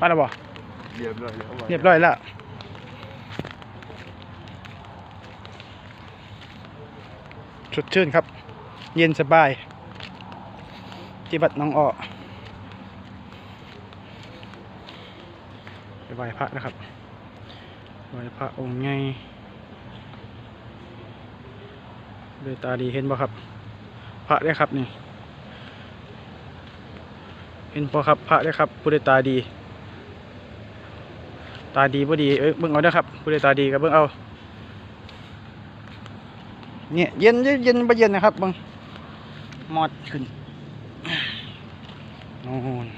มาแล้วบ่เรียบร้อยแล้วเรียบร้อยแล้วสดชื่นครับ เย็นสบาย ที่วัดหน้องอ้อไปไหว้พระนะครับไหว้พระองค์ใหญ่ด้วยตาดีเห็นบ่ครับ พระได้อครับนี่ เห็นพอครับพระได้อครับผู้ได้ตาดีตาดีบ่ดีเอ้ยเบิ่งเอาเด้อครับผู้ใดตาดีก็เบิ่งเอา เนี่ยเย็นเย็นเย็นบ่เย็นนะครับเบิ่งมอดขึ้นโน่น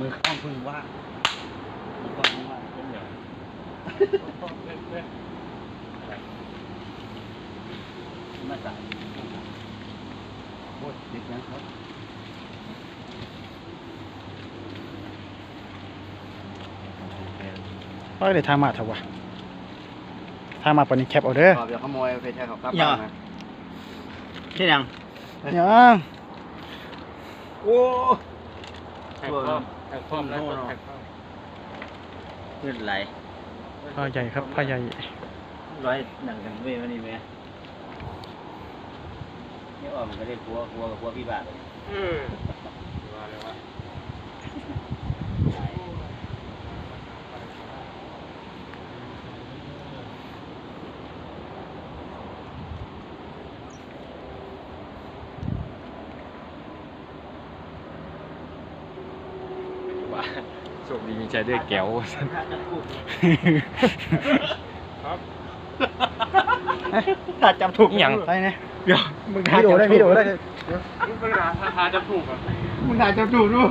มือข้างพึ่งว่ามือข้างพึ่งว่าเป็นอย่างมาใส่โคตรติดนะครับเอ้ยเดี๋ยวทางมาเถอะวะทางมาปานนี้แคปเอาเด้อขอบอย่าขโมยไปแทนเขากลับอย่าบ้านนะที่ยังยัง โอ้แท็กพร้อมแท็กพร้อมแล้วแท็กพร้อมขึ้นไหลผ้าใหญ่ครับผ้าใหญ่ร้อยหนังกันเว้ยวันนี้แม่นี่ออกมันก็ได้กลัวกลัวกับกลัวพี่บาทเลยเออว่าเลยว่า ว่าโชคดีมีใจด้วยแก้วครับถ้าจำถูกอย่างไปเนี่ยเดี๋ยวมึงวิดีโอได้วิดีโอได้มึงเป็นร้านทาทาจะถูกอะมึงถ่ายจำถูกรู้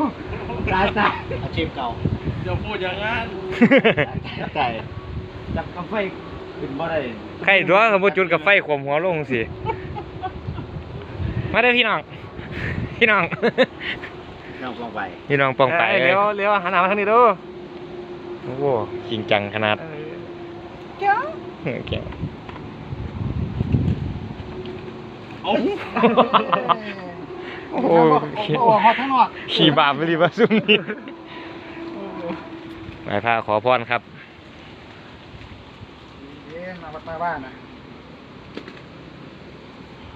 ตายตายอาชีพเก่าอย่าพูดอย่างนั้นตายจับกาแฟขึ้นบ่ได้ใครตัวเขาบ่จุดกับไฟขวมหัวลงสิมาเด้อพี่น้องพี่น้อง น้องลงไปพี่น้องปองไปเอ้ยเลยเลี้ยวเลี้ยวหันหน้ามาทางนี้ดูโอ้โหจริงจังขนาดเออแก้วโอ้โอ้โหโอ้ฮอดทั้งนอกขี่บาปไปดิบาซุ่มนี่ไหว้พระขอพรครับเอ๊ะมาวัดมาบ้านนะ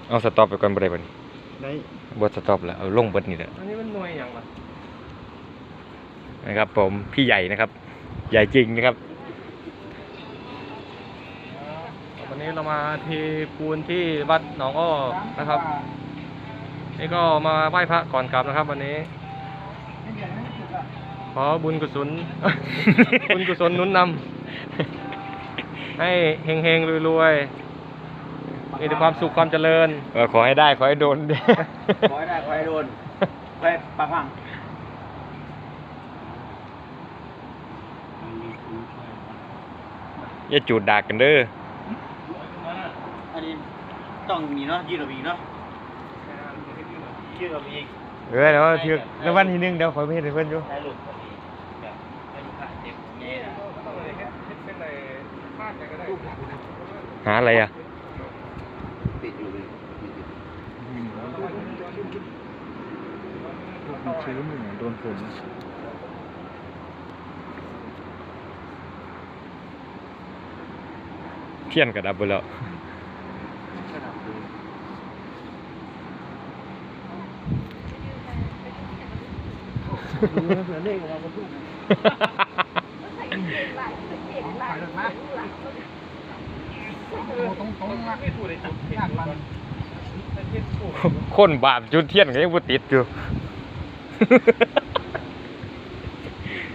เอาสต็อปไปก่อนบ่ได้บ่นี่ ได้บ่สต็อปแล้วเอาลงเบิดนี่แหละอันนี้มันหน่วยอย่างวะนะครับ ผมพี่ใหญ่นะครับ ใหญ่จริงนะครับ วันนี้เรามาเทปูนที่วัดหนองอ้อนะครับ นี่ก็มาไหว้พระก่อนกลับนะครับ วันนี้ ขอบุญกุศล บุญกุศลหนุนนำให้เฮงๆรวยๆ มีแต่ความสุขความเจริญ เออขอให้ได้ขอให้โดน ขอให้ได้ขอให้โดนไปปักว่างอย่าจูดดากกันเด้อ อันนี้ต้องมีเนาะยืดออกมาอีกเนาะยืดออกมาอีกเออเดี๋ยวถือรางวัลที่หนึ่งเดี๋ยวขอไปเฮ็ดให้เพิ่นอยู่ ได้ลูกแบบให้ลูกค้าเจ็บเงี้ยนะหาอะไรอะ ติดอยู่เลย ชื้นเหมือน โดนฝนเทียนก็ดับไปแล้วเหมือนเลขเราก็พูดตรงตรงๆมากยากมันคนบาปจุดเทียนก็ยังบ่ติดอยู่ โ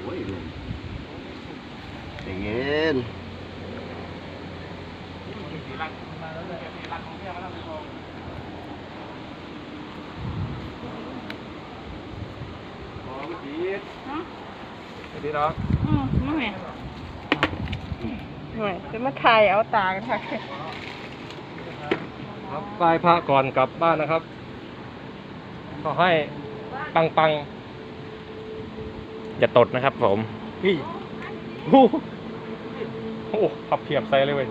อ้ยใจเย็นสวัสดีครับอืมไม่หน่อยจะมาถ่ายเอาตากันค่ะครับไหว้พระก่อนกลับบ้านนะครับ ขอให้ ปังปังอย่าตดนะครับผมๆพี่โอ้โหโอ้โหขับเพียบใส่เลยเว้ย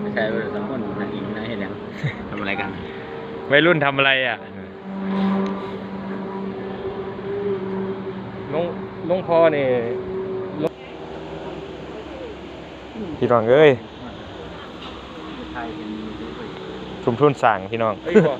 ไม่ใช่ว่าสองคนนั่งอิงนั่งเห็นยังทำอะไรกันวัยรุ่นทำอะไรอะหลวงหลวงพ่อนี่พี่น้องเอ้ยไทย เป็นชุมทุนสั่งพี่น้อง เอ้ยพ่อ